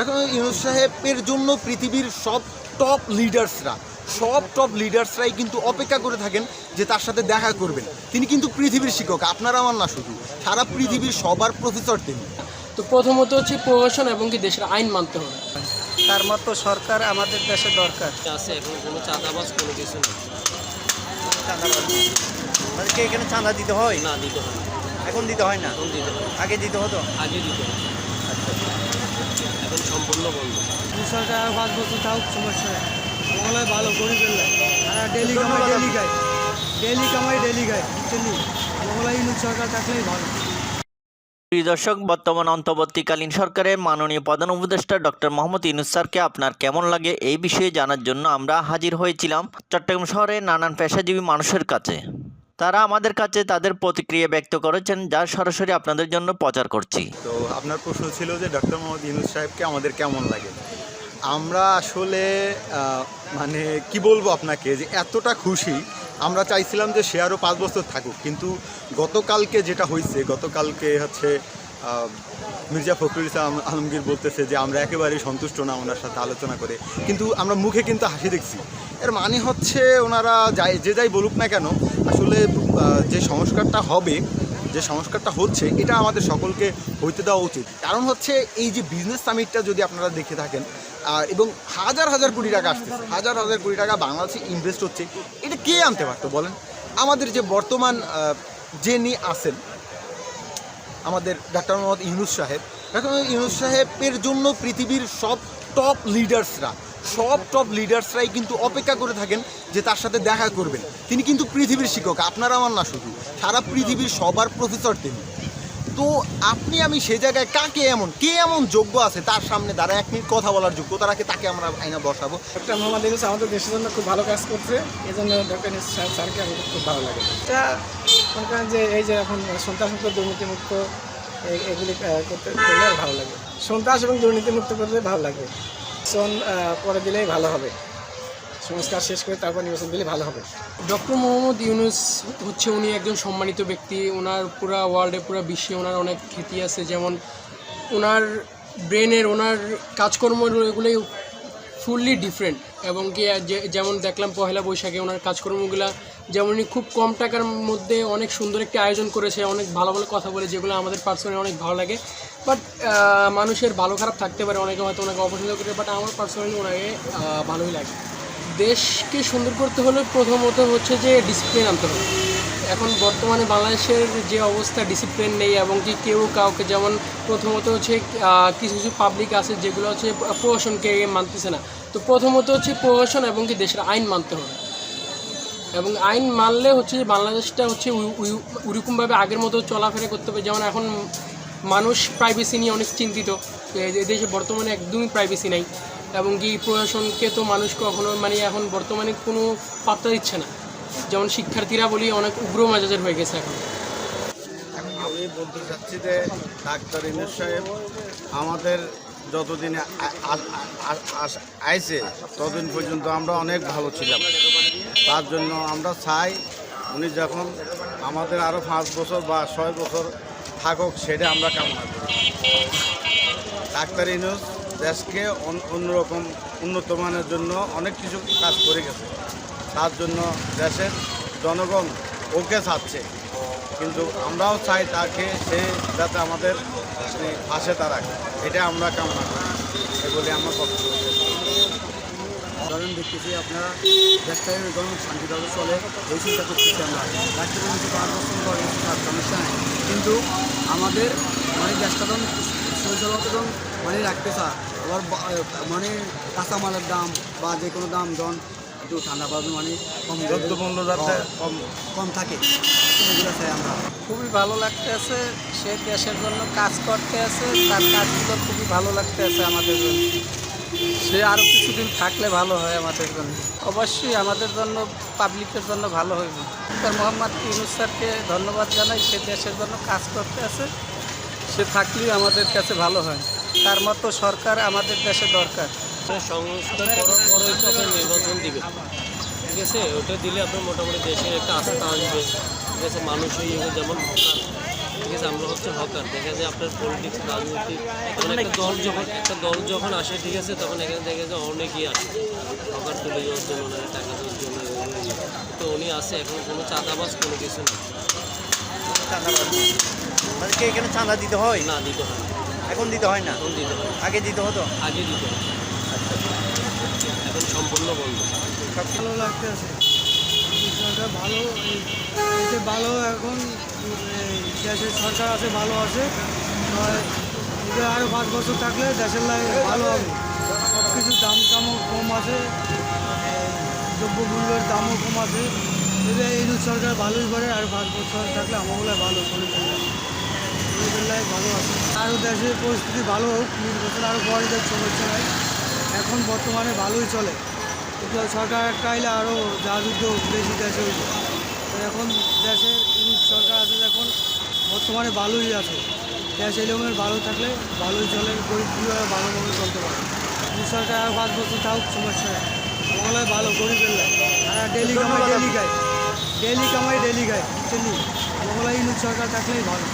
এখন ইউনুস সাহেবের জন্য পৃথিবীর সব টপ লিডার্সরা সব টপ লিডার্সরাই কিন্তু অপেক্ষা করে থাকেন যে তার সাথে দেখা করবেন। তিনি কিন্তু পৃথিবীর শিক্ষক আপনারা আমার না শুধু সারা পৃথিবীর সবার প্রফেসর তিনি। তো প্রথমত হচ্ছে প্রশাসন এবং কি দেশের আইন মানতে হবে। তার মতো সরকার আমাদের দেশে দরকার। আছে? এখন কোনো চাঁদাবাজ কোনো কিছু নেই। মানে এখানে চাঁদা দিতে হয়? না দিতে হয় এখন দিতে হয় না? এখন দিতে হয় আগে দিতে হতো? আগে দিতে হয়। এখন সম্পূর্ণ বন্ধ। সরকার আর পাঁচ বছর তাও সমস্যা নেই। ভালো গরিব আর ডেলি কামাই ডেলি ডেলি কামাই ডেলি সরকার থাকলেই ভালো। প্রিয় দর্শক বর্তমান অন্তর্বর্তীকালীন সরকারের মাননীয় প্রধান উপদেষ্টা ডক্টর মোহাম্মদ ইউনুস স্যারকে আপনার কেমন লাগে এই বিষয়ে জানার জন্য আমরা হাজির হয়েছিলাম চট্টগ্রাম শহরে নানান পেশাজীবী মানুষের কাছে। তারা আমাদের কাছে তাদের প্রতিক্রিয়া ব্যক্ত করেছেন, যা সরাসরি আপনাদের জন্য প্রচার করছি। তো আপনার প্রশ্ন ছিল যে ডক্টর মোহাম্মদ ইউনুস সাহেবকে আমাদের কেমন লাগে? আমরা আসলে মানে কি বলব আপনাকে যে এতটা খুশি। আমরা চাইছিলাম যে সে আরও পাঁচ বছর থাকুক, কিন্তু গতকালকে যেটা হয়েছে গতকালকে হচ্ছে মির্জা ফখরুল ইসলাম আলমগীর বলতেছে যে আমরা একেবারেই সন্তুষ্ট না ওনার সাথে আলোচনা করে। কিন্তু আমরা মুখে কিন্তু হাসি দেখছি। এর মানে হচ্ছে ওনারা যাই যে যাই বলুক না কেন আসলে যে সংস্কারটা হবে যে সংস্কারটা হচ্ছে এটা আমাদের সকলকে হইতে দেওয়া উচিত। কারণ হচ্ছে এই যে বিজনেস সামিটটা যদি আপনারা দেখে থাকেন এবং হাজার হাজার কোটি টাকা আসতেছে হাজার হাজার কোটি টাকা বাংলাদেশে ইনভেস্ট হচ্ছে এটা কে আনতে পারতো বলেন? আমাদের যে বর্তমান আহ, যিনি আছেন আমাদের ডাক্তার মোহাম্মদ ইউনুস সাহেব। ডাক্তার ইউনুস সাহেবের জন্য পৃথিবীর সব টপ লিডার্সরা সব টপ লিডার্সরাই কিন্তু অপেক্ষা করে থাকেন যে তার সাথে দেখা করবেন। তিনি কিন্তু পৃথিবীর শিক্ষক, আপনারা আমার না শুধু, সারা পৃথিবীর সবার প্রফেসর তিনি। তো আপনি আমি সে জায়গায় কাকে এমন কে এমন যোগ্য আছে তার সামনে দাঁড়া এক মিনিট কথা বলার যোগ্যতা রাখে তাকে আমরা আইনা বসাবো। ডক্টর মোহাম্মদ ইউনুস আমাদের দেশের জন্য খুব ভালো কাজ করছে এই জন্য ডক্টর স্যারকে আমাদের খুব ভালো লাগে। এটা যে এই যে এখন সন্ত্রাসমুক্ত দুর্নীতিমুক্ত এ- এগুলি করতে ভালো লাগে। সন্ত্রাস এবং দুর্নীতিমুক্ত করলে ভালো নির্বাচন আহ, পরে দিলেই ভালো হবে। সংস্কার শেষ করে তারপর নির্বাচন দিলে ভালো হবে। ডক্টর মোহাম্মদ ইউনুস হচ্ছে উনি একজন সম্মানিত ব্যক্তি। ওনার পুরা ওয়ার্ল্ডে পুরা বিশ্বে ওনার অনেক খ্যাতি আছে। যেমন ওনার ব্রেনের ওনার কাজকর্ম এগুলোই ফুললি ডিফারেন্ট এবং কি যেমন দেখলাম পহেলা বৈশাখে ওনার কাজকর্মগুলো, যেমন খুব কম টাকার মধ্যে অনেক সুন্দর একটি আয়োজন করেছে, অনেক ভালো ভালো কথা বলে, যেগুলো আমাদের পার্সোনালি অনেক ভালো লাগে। বাট মানুষের ভালো খারাপ থাকতে পারে, অনেকে হয়তো ওনাকে অপছন্দ করে বাট আমার পার্সোনালি ওনাকে ভালোই লাগে। দেশকে সুন্দর করতে হলে প্রথমত হচ্ছে যে ডিসিপ্লিন আনতে হবে। এখন বর্তমানে বাংলাদেশের যে অবস্থা ডিসিপ্লিন নেই এবং কি কেউ কাউকে যেমন প্রথমত হচ্ছে কিছু কিছু পাবলিক আছে যেগুলো হচ্ছে প্রশাসনকে মানতেছে না। তো প্রথমত হচ্ছে প্রশাসন এবং কি দেশের আইন মানতে হবে। এবং আইন মানলে হচ্ছে যে বাংলাদেশটা হচ্ছে উ- আগের মতো চলাফেরা করতে হবে। যেমন এখন মানুষ প্রাইভেসি নিয়ে অনেক চিন্তিত। দেশে বর্তমানে একদমই প্রাইভেসি নাই। এবং কি প্রশাসনকে তো মানুষ কখনো মানে এখন বর্তমানে কোনো পাত্তা দিচ্ছে না। যেমন শিক্ষার্থীরা বলি অনেক উগ্র মেজাজের হয়ে গেছে এখন। আমি বলতে চাচ্ছি যে ডাক্তার ইনুস সাহেব আমাদের যতদিন আ- আ- আ- আস- আইছে, ততদিন পর্যন্ত আমরা অনেক ভালো ছিলাম। তার জন্য আমরা চাই উনি যখন আমাদের আরও পাঁচ বছর বা ছয় বছর থাকুক, সেটা আমরা কামনা করি। ডাক্তার ইনুস দেশকে অন- অন্যরকম উন্নত মানের জন্য অনেক কিছু কাজ করে গেছে। তার জন্য দেশের জনগণ ওকে চাচ্ছে। কিন্তু আমরাও চাই তাকে সে যাতে আমাদের মানে পাশে দাঁড়ায়। এটা আমরা কামনা করি। এ বলে আমার করছি। ধরেন দেখতেছি আপনারা দেশটাই ধরুন শান্তিভাবে চলে, এই চিন্তা করতেছি আমরা। সমস্যা নেই। কিন্তু আমাদের মানে দেশটা ধরুন ধরুন মানে রাখতে চা আবার মানে কাঁচামালের দাম বা যে কোনো দাম ধরুন একটু ঠান্ডা পাবে মানে কম দ্রব্যমূল্য যাতে কম কম থাকে। এগুলো চাই আমরা। খুবই ভালো লাগতে আছে সে দেশের জন্য কাজ করতে আছে তার কাজগুলো খুবই ভালো লাগতে আছে আমাদের জন্য। সে আরও কিছুদিন থাকলে ভালো হয় আমাদের জন্য। অবশ্যই আমাদের জন্য পাবলিকের জন্য ভালো হইবে। তার মোহাম্মদ ইউনুস স্যারকে ধন্যবাদ জানাই। সে দেশের জন্য কাজ করতে আছে। সে থাকলেই আমাদের কাছে ভালো হয়। তার মতো সরকার আমাদের দেশে দরকার। সংস্কার করার পরে তো আপনার নির্বাচন দিবে ঠিক আছে? ওটা দিলে আপনার মোটামুটি দেশের একটা আস্থা আসবে। ঠিক আছে? মানুষ যেমন ভোটার ঠিক গেছে আমরা হচ্ছে হকার। দেখা যায় আপনার পলিটিক্স রাজনৈতিক তখন একটা দল যখন একটা দল যখন আসে ঠিক আছে? তখন এখানে দেখা যায় অনেকেই আসে। হকার তুলে যাওয়ার জন্য ওনারা টাকা দেওয়ার জন্য। তো উনি আসে এখন কোনো চাঁদাবাজ কোনো কিছু না মানে কি এখানে চাঁদা দিতে হয়? না দিতে হয় না। এখন দিতে হয় না? এখন দিতে হয় আগে দিতে হতো? আগে দিতে এখন সম্পূর্ণ বন্ধ। ভালো লাগতেছে সরকার ভালো এতে ভালো এখন এই দেশের সরকার আছে ভালো আছে। এটা আরও পাঁচ বছর থাকলে দেশের লাগে ভালো হবে। সব কিছু দাম টামও কম আছে। দ্রব্যমূল্যের দামও কম আছে। এটা এই সরকার ভালোই করে আর পাঁচ বছর থাকলে আমার বলে ভালো করে লাগে ভালো আছে। আরও দেশের পরিস্থিতি ভালো হোক নির্বাচন আরও পরে সমস্যা নাই এখন বর্তমানে ভালোই চলে। কিন্তু সরকার একটা আরও যা যুদ্ধ বেশি দেশে তো এখন দেশের সরকার আছে এখন বর্তমানে ভালোই আছে। দেশ এলোমের ভালো থাকলে ভালোই চলে, গরিব কীভাবে ভালোভাবে চলতে পারে। সরকার আর পাঁচ বছর থাকুক সমস্যা নেই আমার ভালো, গরিবের লাগে আর ডেলি কামাই ডেলি খায় ডেলি কামাই ডেলি খায় বুঝছেন আমার ইউনিট সরকার থাকলেই ভালো।